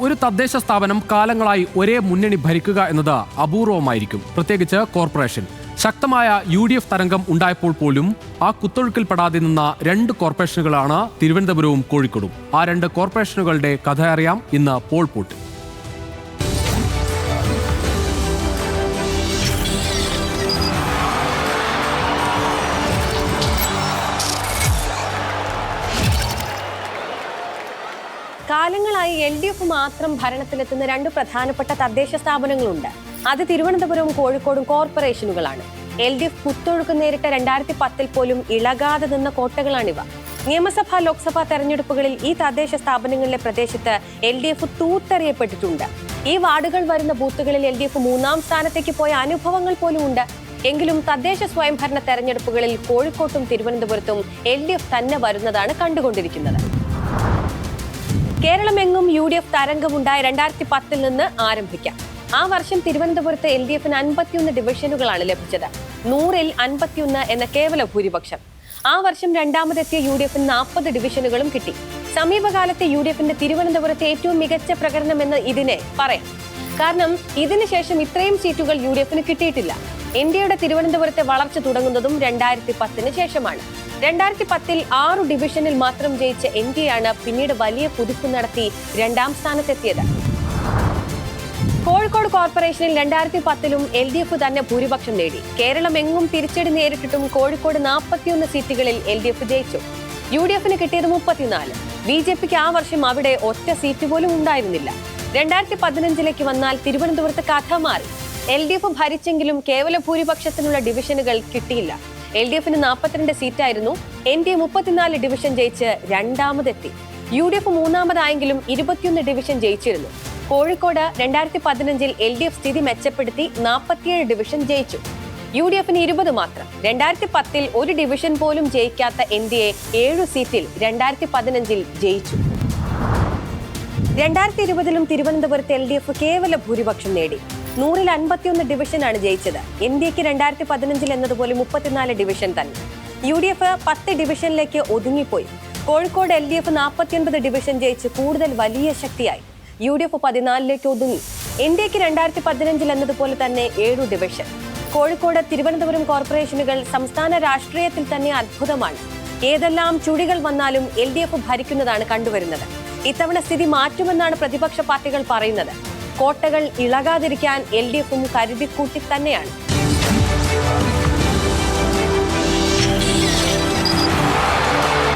ഒരു തദ്ദേശ സ്ഥാപനം കാലങ്ങളായി ഒരേ മുന്നണി ഭരിക്കുക എന്നത് അപൂർവമായിരിക്കും. പ്രത്യേകിച്ച് കോർപ്പറേഷൻ. ശക്തമായ യു ഡി എഫ് തരംഗം ഉണ്ടായപ്പോൾ പോലും ആ കുത്തൊഴുക്കിൽപ്പെടാതെ നിന്ന രണ്ട് കോർപ്പറേഷനുകളാണ് തിരുവനന്തപുരവും കോഴിക്കോടും. ആ രണ്ട് കോർപ്പറേഷനുകളുടെ കഥ അറിയാം ഇന്ന് പോൾ പൂട്ട്. കാലങ്ങളായി എൽ ഡി എഫ് മാത്രം ഭരണത്തിലെത്തുന്ന രണ്ട് പ്രധാനപ്പെട്ട തദ്ദേശ സ്ഥാപനങ്ങളുണ്ട്. അത് തിരുവനന്തപുരവും കോഴിക്കോടും കോർപ്പറേഷനുകളാണ്. എൽ ഡി എഫ് കുത്തൊഴുക്ക് നേരിട്ട രണ്ടായിരത്തി പത്തിൽ പോലും ഇളകാതെ നിന്ന കോട്ടകളാണിവ. നിയമസഭാ ലോക്സഭാ തെരഞ്ഞെടുപ്പുകളിൽ ഈ തദ്ദേശ സ്ഥാപനങ്ങളിലെ പ്രദേശത്ത് എൽ ഡി എഫ് തൂത്തെറിയപ്പെട്ടിട്ടുണ്ട്. ഈ വാർഡുകൾ വരുന്ന ബൂത്തുകളിൽ എൽ ഡി എഫ് മൂന്നാം സ്ഥാനത്തേക്ക് പോയ അനുഭവങ്ങൾ പോലും ഉണ്ട്. എങ്കിലും തദ്ദേശ സ്വയംഭരണ തെരഞ്ഞെടുപ്പുകളിൽ കോഴിക്കോട്ടും തിരുവനന്തപുരത്തും എൽ ഡി എഫ് തന്നെ വരുന്നതാണ് കണ്ടുകൊണ്ടിരിക്കുന്നത്. കേരളമെങ്ങും യു ഡി എഫ് തരംഗമുണ്ടായ രണ്ടായിരത്തി പത്തിൽ നിന്ന് ആരംഭിക്കാം. ആ വർഷം തിരുവനന്തപുരത്ത് എൽ ഡി എഫിന് അൻപത്തിയൊന്ന് ഡിവിഷനുകളാണ് ലഭിച്ചത്. നൂറിൽ അൻപത്തിയൊന്ന് എന്ന കേവല ഭൂരിപക്ഷം. ആ വർഷം രണ്ടാമതെത്തിയ യു ഡി എഫിന് നാൽപ്പത് ഡിവിഷനുകളും കിട്ടി. സമീപകാലത്തെ യു ഡി എഫിന്റെ തിരുവനന്തപുരത്തെ ഏറ്റവും മികച്ച പ്രകടനമെന്ന് ഇതിനെ പറയാം. കാരണം ഇതിനുശേഷം ഇത്രയും സീറ്റുകൾ യു ഡി എഫിന് കിട്ടിയിട്ടില്ല. ഇന്ത്യയുടെ തിരുവനന്തപുരത്തെ വളർച്ച തുടങ്ങുന്നതും രണ്ടായിരത്തി പത്തിന് ശേഷമാണ്. രണ്ടായിരത്തി പത്തിൽ ആറു ഡിവിഷനിൽ മാത്രം ജയിച്ച എൻ ആണ് പിന്നീട് വലിയ പുതുപ്പ് നടത്തി രണ്ടാം സ്ഥാനത്തെത്തിയത്. കോഴിക്കോട് കോർപ്പറേഷനിൽ രണ്ടായിരത്തി പത്തിലും എൽ ഡി എഫ് തന്നെ ഭൂരിപക്ഷം നേടി. കേരളം എങ്ങും തിരിച്ചടി നേരിട്ടിട്ടും കോഴിക്കോട് നാൽപ്പത്തിയൊന്ന് സീറ്റുകളിൽ എൽ ഡി എഫ് ജയിച്ചു. യു ഡി എഫിന് കിട്ടിയത് മുപ്പത്തിനാല്. ബി ജെ പിക്ക് ആ വർഷം അവിടെ ഒറ്റ സീറ്റ് പോലും ഉണ്ടായിരുന്നില്ല. രണ്ടായിരത്തി പതിനഞ്ചിലേക്ക് വന്നാൽ തിരുവനന്തപുരത്ത് കഥ മാറി. എൽ ഡി എഫ് ഭരിച്ചെങ്കിലും കേവല ഭൂരിപക്ഷത്തിനുള്ള ഡിവിഷനുകൾ കിട്ടിയില്ല. എൽ ഡി എഫിന് നാൽപ്പത്തിരണ്ട് സീറ്റായിരുന്നു. എൻ ഡി എ മുപ്പത്തിനാല് ഡിവിഷൻ ജയിച്ച് രണ്ടാമതെത്തി. യു ഡി എഫ് മൂന്നാമതായെങ്കിലും ഇരുപത്തിയൊന്ന് ഡിവിഷൻ ജയിച്ചിരുന്നു. കോഴിക്കോട് രണ്ടായിരത്തി പതിനഞ്ചിൽ എൽ ഡി എഫ് സ്ഥിതി മെച്ചപ്പെടുത്തി നാൽപ്പത്തിയേഴ് ഡിവിഷൻ ജയിച്ചു. യു ഡി എഫിന് ഇരുപത് മാത്രം. രണ്ടായിരത്തി പത്തിൽ ഒരു ഡിവിഷൻ പോലും ജയിക്കാത്ത എൻ ഡി എ ഏഴു സീറ്റിൽ രണ്ടായിരത്തി പതിനഞ്ചിൽ ജയിച്ചു. രണ്ടായിരത്തി ഇരുപതിലും തിരുവനന്തപുരത്ത് എൽ ഡി എഫ് കേവല ഭൂരിപക്ഷം നേടി. നൂറിൽ അൻപത്തിയൊന്ന് ഡിവിഷനാണ് ജയിച്ചത്. എൻ ഡി എക്ക് രണ്ടായിരത്തി പതിനഞ്ചിൽ എന്നതുപോലെ മുപ്പത്തിനാല് ഡിവിഷൻ തന്നെ. യു ഡി എഫ് പത്ത് ഡിവിഷനിലേക്ക് ഒതുങ്ങിപ്പോയി. കോഴിക്കോട് എൽ ഡി എഫ് നാൽപ്പത്തിയൊൻപത് ഡിവിഷൻ ജയിച്ച് കൂടുതൽ വലിയ ശക്തിയായി. യു ഡി എഫ് പതിനാലിലേക്ക് ഒതുങ്ങി. എൻ ഡി എക്ക് രണ്ടായിരത്തി പതിനഞ്ചിൽ എന്നതുപോലെ തന്നെ ഏഴു ഡിവിഷൻ കോഴിക്കോട് തിരുവനന്തപുരം കോർപ്പറേഷനുകൾ സംസ്ഥാന രാഷ്ട്രീയത്തിൽ തന്നെ അത്ഭുതമാണ്. ഏതെല്ലാം ചുഴികൾ വന്നാലും എൽ ഡി എഫ് ഭരിക്കുന്നതാണ് കണ്ടുവരുന്നത്. ഇത്തവണ സ്ഥിതി മാറ്റുമെന്നാണ് പ്രതിപക്ഷ പാർട്ടികൾ പറയുന്നത്. കോട്ടകൾ ഇളകാതിരിക്കാൻ എൽ ഡി എഫും കരുതിക്കൂട്ടി തന്നെയാണ്